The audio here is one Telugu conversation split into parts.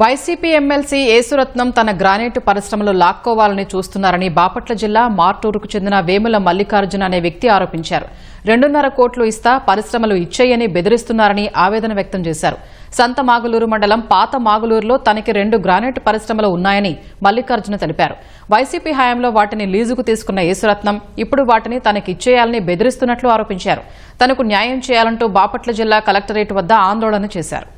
వైసీపీ ఎమ్మెల్సీ యేసురత్నం తన గ్రానైట్ పరిశ్రమలు లాక్కోవాలని చూస్తున్నారని బాపట్ల జిల్లా మార్టూరుకు చెందిన వేముల మల్లికార్జున అనే వ్యక్తి ఆరోపించారు. రెండున్నర కోట్లు ఇస్తా పరిశ్రమలు ఇచ్చేయని బెదిరిస్తున్నారని ఆవేదన వ్యక్తం చేశారు. సంత మాగులూరు మండలం పాత మాగులూరులో తనకి రెండు గ్రానైట్ పరిశ్రమలు ఉన్నాయని మల్లికార్జున తెలిపారు. వైసీపీ హయాంలో వాటిని లీజుకు తీసుకున్న యేసురత్నం ఇప్పుడు వాటిని తనకి ఇచ్చేయాలని బెదిరిస్తున్నట్లు ఆరోపించారు. తనకు న్యాయం చేయాలంటూ బాపట్ల జిల్లా కలెక్టరేట్ వద్ద ఆందోళన చేశారు.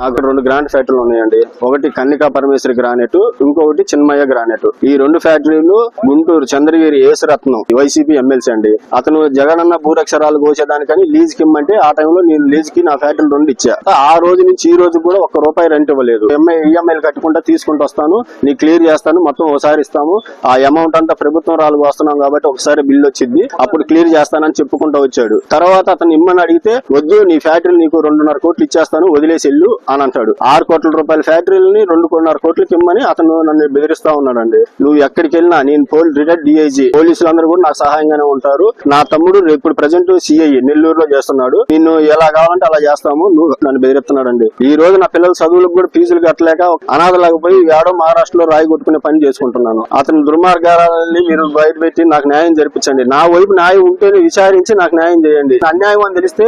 నాకు రెండు గ్రాండ్ ఫ్యాక్టరీలు ఉన్నాయండి. ఒకటి కన్నికా పరమేశ్వరి గ్రానైట్ ఇంకొకటి చిన్మయ్య గ్రానైట్. ఈ రెండు ఫ్యాక్టరీలు గుంటూరు చంద్రగిరి ఏసరత్నం వైసీపీ ఎమ్మెల్సీ అండి. అతను జగనన్న భూరక్షరాలు కోసేదానికని లీజ్కి ఇమ్మంటే ఆ టైంలో నేను లీజ్కి నా ఫ్యాక్టరీ రెండు ఇచ్చా. ఆ రోజు నుంచి ఈ రోజు కూడా ఒక్క రూపాయి రెంట్ ఇవ్వలేదు. ఎంఐ ఈఎంఐలు కట్టుకుంటా తీసుకుంటూ వస్తాను. నీ క్లియర్ చేస్తాను. మొత్తం ఒకసారి ఇస్తాము. ఆ అమౌంట్ అంతా ప్రభుత్వం రాళ్ళు వస్తున్నాం కాబట్టి ఒకసారి బిల్ వచ్చింది. అప్పుడు క్లియర్ చేస్తానని చెప్పుకుంటూ వచ్చాడు. తర్వాత అతను ఇమ్మని అడిగితే వద్దు నీ ఫ్యాక్టరీ నీకు రెండున్నర కోట్లు ఇచ్చేస్తాను. వదిలేసి వెళ్ళు. అని అంటాడు. ఆరు కోట్ల రూపాయల ఫ్యాక్టరీలని రెండు కోటిన్నర కోట్లకి ఇమ్మని అతను నన్ను బెదిరిస్తా ఉన్నాడండి. నువ్వు ఎక్కడికి వెళ్ళినా నేను పోల్ రిటైర్డ్ డిఐజీ. పోలీసులందరూ కూడా నాకు సహాయంగానే ఉంటారు. నా తమ్ముడు ఇప్పుడు ప్రజెంట్ సిఐ నెల్లూరులో చేస్తున్నాడు. నిన్ను ఎలా కావాలంటే అలా చేస్తాము. నువ్వు నన్ను బెదిరిస్తున్నాడండి. ఈ రోజు నా పిల్లల చదువులకు కూడా ఫీజులు కట్టలేక అనాథలాగా పోయి ఏడో మహారాష్ట్రలో రాయి కొట్టుకునే పని చేసుకుంటున్నాను. అతని దుర్మార్గాలని మీరు బయట పెట్టి నాకు న్యాయం జరిపించండి. నా వైపు న్యాయం ఉంటేనే విచారించి నాకు న్యాయం చేయండి. అన్యాయం అని తెలిస్తే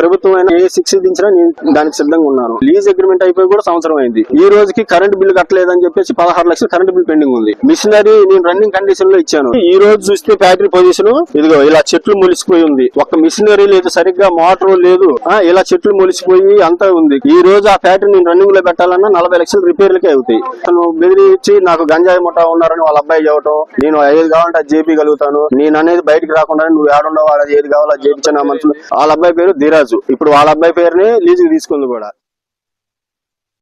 ప్రభుత్వం అయినా ఏ శిక్ష దించినా నేను దానికి సిద్ధంగా ఉన్నాను. లీజ్ అగ్రిమెంట్ అయిపోయి కూడా సంవత్సరం అయింది. ఈ రోజుకి కరెంట్ బిల్లు కట్టలేదని చెప్పేసి పదహారు లక్షలు కరెంట్ బిల్ పెండింగ్ ఉంది. మిషనరీ నేను రన్నింగ్ కండిషన్లో ఇచ్చాను. ఈ రోజు చూస్తే ఫ్యాక్టరీ పొజిషన్ ఇదిగో ఇలా చెట్లు మొలిసిపోయి ఉంది. ఒక మిషనరీ లేదు సరిగ్గా మోటార్ లేదు. ఇలా చెట్లు మొలిసిపోయి అంతా ఉంది. ఈ రోజు ఆ ఫ్యాక్టరీ నేను రన్నింగ్లో పెట్టాలన్నా నలభై లక్షలు రిపేర్లకే అవుతాయి. తను బెదిరించి నాకు గంజాయి ముఠా ఉన్నారని వాళ్ళ అబ్బాయి చెప్పటం. నేను ఏది కావాలంటే అది చేపించగలుగుతాను నేను అనేది బయటకు రాకుండా నువ్వు ఏడున్నావు ఏది కావాలో అది చేపించాను ఆ వాళ్ళ అబ్బాయి పేరు ధీరాజు. ఇప్పుడు వాళ్ళ అబ్బాయి పేరుని లీజుకి తీసుకుంది కూడా.